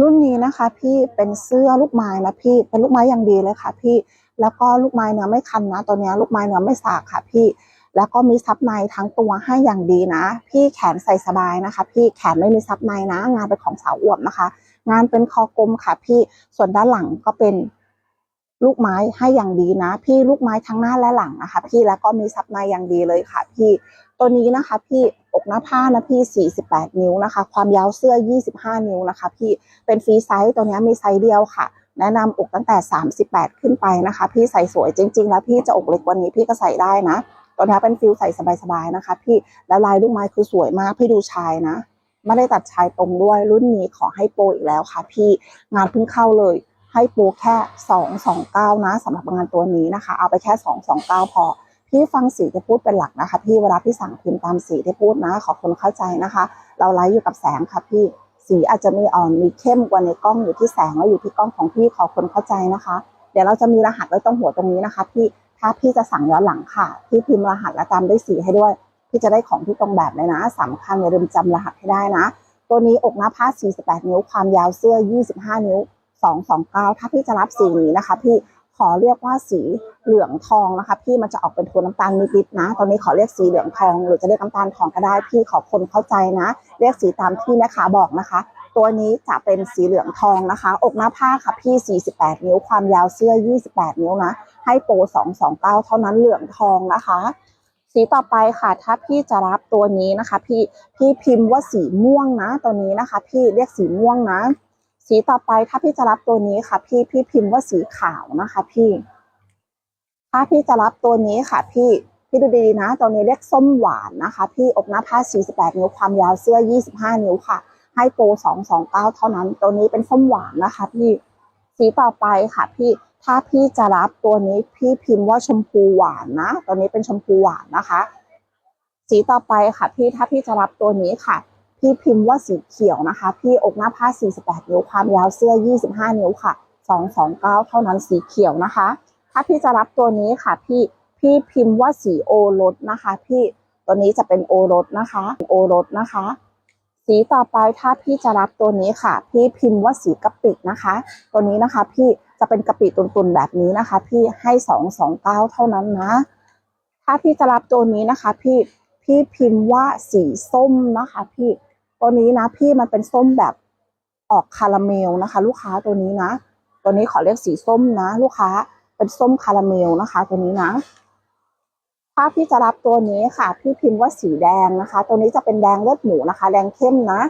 รุ่นนี้นะคะพี่เป็นเสื้อลูกไม้นะพี่เป็นลูกไม้อย่างดีเลยค่ะ พี่แล้วก็ลูกไม้เนื้อไม่คันนะตัวนี้ลูกไม้เนื้อไม่สากค่ะ พี่ แล้วก็มีซับในทั้งตัวให้อย่างดีนะ พี่แขนใส่สบายนะคะ พี่แขนไม่มีซับในนะ งานเป็นของสาวอวบนะคะ งานเป็นคอกลมค่ะ พี่ส่วนด้านหลังก็เป็น ลูกไม้ให้อย่างดีนะ พี่ลูกไม้ทั้งหน้าและหลังนะคะ พี่แล้วก็มีซับในอย่างดีเลยค่ะ พี่ตัวนี้นะคะ พี่อกหน้าผ้านะพี่ 48 นิ้วนะคะ ความยาวเสื้อ 25 นิ้วนะคะ พี่เป็นฟรีไซส์ตัวนี้มีไซส์เดียวค่ะ แนะนำอกตั้งแต่ 38 ขึ้นไปนะคะ พี่ใส่สวยจริง ๆ แล้วพี่จะอกเล็กกวันนี้พี่ก็ใส่ได้นะตัวนี้เป็นฟิลใส่สบายๆนะคะ พี่แล้วลายลูกไม้คือสวยมากพี่ดูชายนะไม่ได้ตัดชายตรงด้วยรุ่นนี้ขอให้โปรอีกแล้วค่ะ พี่งานเพิ่งเข้าเลย ให้ปรแค่229นะสำหรับงานตัวนี้นะคะ เอาไปแค่229พอ พี่ฟังสีที่พูดเป็นหลักนะคะ พี่เวลาพี่สั่งพิมพ์ตามสีที่พูดนะ ขอคนเข้าใจนะคะ เราไลฟ์อยู่กับแสงค่ะพี่สีอาจจะมีอ่อนมีเข้มกว่าในกล้องอยู่ที่แสงแล้วอยู่ที่กล้องของพี่ขอคนเข้าใจนะคะ เดี๋ยวเราจะมีรหัสไว้ตรงหัวตรงนี้นะคะ พี่ถ้าพี่จะสั่งย้อนหลังค่ะ พี่พิมพ์รหัสและตามด้วยสีให้ด้วย พี่จะได้ของที่ตรงแบบเลยนะสำคัญอย่าลืมจำรหัสให้ได้นะ ตัวนี้อกหน้าผ้า 48 นิ้วความยาวเสื้อ 25 นิ้ว 229 ถ้าพี่จะรับสีนี้นะคะ พี่ขอเรียกว่าสีเหลืองทองนะคะ พี่มันจะออกเป็นโทนน้ำตาลนิดๆนะ ตอนนี้ขอเรียกสีเหลืองทอง หรือจะเรียกน้ำตาลทองก็ได้ พี่ขอคนเข้าใจนะ เรียกสีตามที่แม่ค้าบอกนะคะ ตัวนี้จะเป็นสีเหลืองทองนะคะ อกหน้าผ้าค่ะพี่ 48 นิ้ว ความยาวเสื้อ 28 นิ้วนะ ให้โปร 229 เท่านั้นเหลืองทองนะคะสีต่อไปค่ะ ถ้าพี่จะรับตัวนี้นะคะ พี่พี่พิมพ์ว่าสีม่วงนะ ตัวนี้นะคะ พี่เรียกสีม่วงนะ สีต่อไปถ้าพี่จะรับตัวนี้ค่ะ พี่พี่พิมพ์ว่าสีขาวนะคะพี่ ถ้าพี่จะรับตัวนี้ค่ะ พี่พี่ดูดีๆนะตัวนี้เรียกส้มหวานนะคะ พี่อกหน้าผ้า 48 นิ้วความยาวเสื้อ 25 นิ้วค่ะ ให้โปร 229 เท่านั้น ตัวนี้เป็นส้มหวานนะคะ พี่สีต่อไปค่ะ พี่ถ้าพี่จะรับตัวนี้พี่พิมพ์ว่าชมพูหวานนะตัวนี้เป็นชมพูหวานนะคะ สีต่อไปค่ะ พี่ถ้าพี่จะรับตัวนี้ค่ะ พี่พิมพ์ว่าสีเขียวนะคะ พี่อกหน้าผ้า 48 นิ้วความยาวเสื้อ 25 นิ้วค่ะ 229 เท่านั้นสีเขียวนะคะ ถ้าพี่จะรับตัวนี้ค่ะพี่พี่พิมพ์ว่าสีโอรสนะคะ พี่ตัวนี้จะเป็นโอรสนะคะโอรสนะคะ สีต่อไปถ้าพี่จะรับตัวนี้ค่ะ พี่พิมพ์ว่าสีกะปินะคะ ตัวนี้นะคะพี่จะเป็นกะปิตุนๆแบบนี้นะคะ พี่ให้สองสองเก้าเท่านั้นนะ ถ้าพี่จะรับตัวนี้นะคะ พี่พี่พิมพ์ว่าสีส้มนะคะ พี่ ตัวนี้นะพี่มันเป็นส้มแบบออกคาราเมลนะคะ ลูกค้าตัวนี้นะ ตัวนี้ขอเรียกสีส้มนะ ลูกค้าเป็นส้มคาราเมลนะคะ ตัวนี้นะ ถ้าพี่จะรับตัวนี้ค่ะ พี่พิมพ์ว่าสีแดงนะคะ ตัวนี้จะเป็นแดงเลือดหมูนะคะ แดงเข้มนะ